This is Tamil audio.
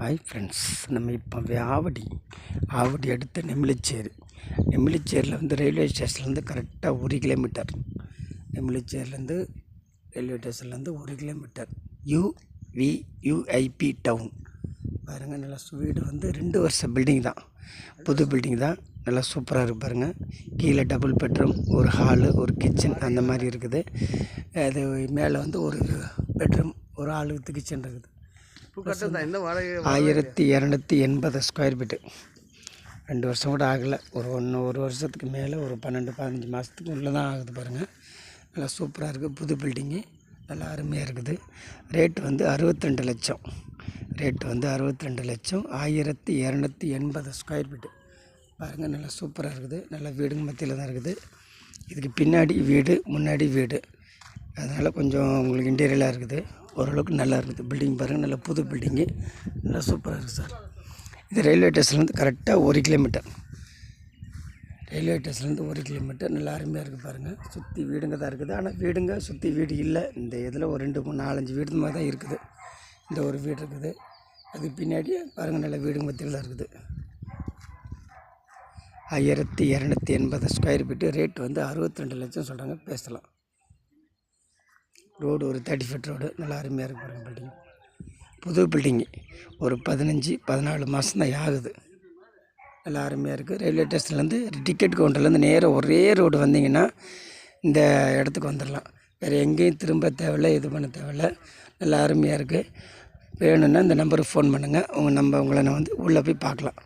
ஹாய் ஃப்ரெண்ட்ஸ் நம்ம இப்போ ஆவடி ஆவடி அடுத்த நெமிலிச்சேரி. நெமிலிச்சேரியில் வந்து ரயில்வே ஸ்டேஷன்லேருந்து கரெக்டாக ஒரு கிலோமீட்டர் நெமிலிச்சேரிலேருந்து ரயில்வே ஸ்டேஷன்லேருந்து ஒரு கிலோமீட்டர் யூவி யூஐபி டவுன் பாருங்கள் நல்லா வீடு வந்து ரெண்டு வருஷம் பில்டிங் தான். புது பில்டிங் தான். நல்லா சூப்பராக இருக்குது பாருங்கள் கீழே டபுள் பெட்ரூம் ஒரு ஹாலு ஒரு கிச்சன் அந்த மாதிரி இருக்குது. அது மேலே வந்து ஒரு பெட்ரூம் ஒரு ஹாலு கிச்சன் இருக்குது. ஆயிரத்தி இரநூத்தி எண்பது ஸ்கொயர் ஃபீட்டு ரெண்டு வருஷம் கூட ஆகலை. ஒரு ஒன்று ஒரு வருஷத்துக்கு மேலே ஒரு பன்னெண்டு பதினஞ்சு மாதத்துக்கு உள்ளே தான் ஆகுது பாருங்கள் நல்லா சூப்பராக இருக்குது புது பில்டிங்கு நல்லா அருமையாக இருக்குது. ரேட்டு வந்து அறுபத்திரெண்டு லட்சம். ரேட்டு வந்து அறுபத்திரெண்டு லட்சம். ஆயிரத்தி இரநூத்தி எண்பது ஸ்கொயர் ஃபீட்டு பாருங்கள் நல்லா சூப்பராக இருக்குது. நல்லா வீடுங்க மத்தியில் தான் இருக்குது. இதுக்கு பின்னாடி வீடு முன்னாடி வீடு. அதனால் கொஞ்சம் உங்களுக்கு இன்டீரியலாக இருக்குது. ஓரளவுக்கு நல்லா இருக்குது. பில்டிங் பாருங்கள் நல்ல புது பில்டிங்கு நல்லா சூப்பராக இருக்குது சார் இது ரயில்வே ஸ்டேஷன்லேருந்து கரெக்டாக ஒரு கிலோமீட்டர் ரயில்வே ஸ்டேஷன்லேருந்து ஒரு கிலோமீட்டர் நல்லா அருமையாக இருக்குது பாருங்கள் சுற்றி வீடுங்க தான் இருக்குது. ஆனால் வீடுங்க சுற்றி வீடு இல்லை. இந்த இதில் ஒரு ரெண்டு மூணு நாலஞ்சு வீடு மாதிரி தான் இருக்குது. இந்த ஒரு வீடு இருக்குது. அதுக்கு பின்னாடி பாருங்கள் நல்ல வீடுங்க மத்தியில் தான் இருக்குது. ஆயிரத்தி இரநூத்தி எண்பது ஸ்கொயர் ஃபீட்டு ரேட் வந்து அறுபத்தி ரெண்டு லட்சம் சொல்கிறாங்க பேசலாம். ரோடு ஒரு தேர்ட்டி ஃபீட் ரோடு. நல்லா அருமையாக இருக்குது பாருங்கள் பில்டிங் புது பில்டிங்கு ஒரு பதினஞ்சு பதினாலு மாதம் தான் ஆகுது. நல்லா அருமையாக இருக்குது ரயில்வே ஸ்டேஷன்லேருந்து டிக்கெட் கவுண்டர்லேருந்து நேராக ஒரே ரோடு வந்தீங்கன்னா இந்த இடத்துக்கு வந்துடலாம் வேறு எங்கேயும் திரும்ப தேவையில்ல இது பண்ண தேவையில்ல. நல்லா அருமையாக இருக்குது வேணும்னா இந்த நம்பருக்கு ஃபோன் பண்ணுங்கள் உங்கள் நம்ப உங்களை நான் வந்து உள்ளே போய் பார்க்கலாம்.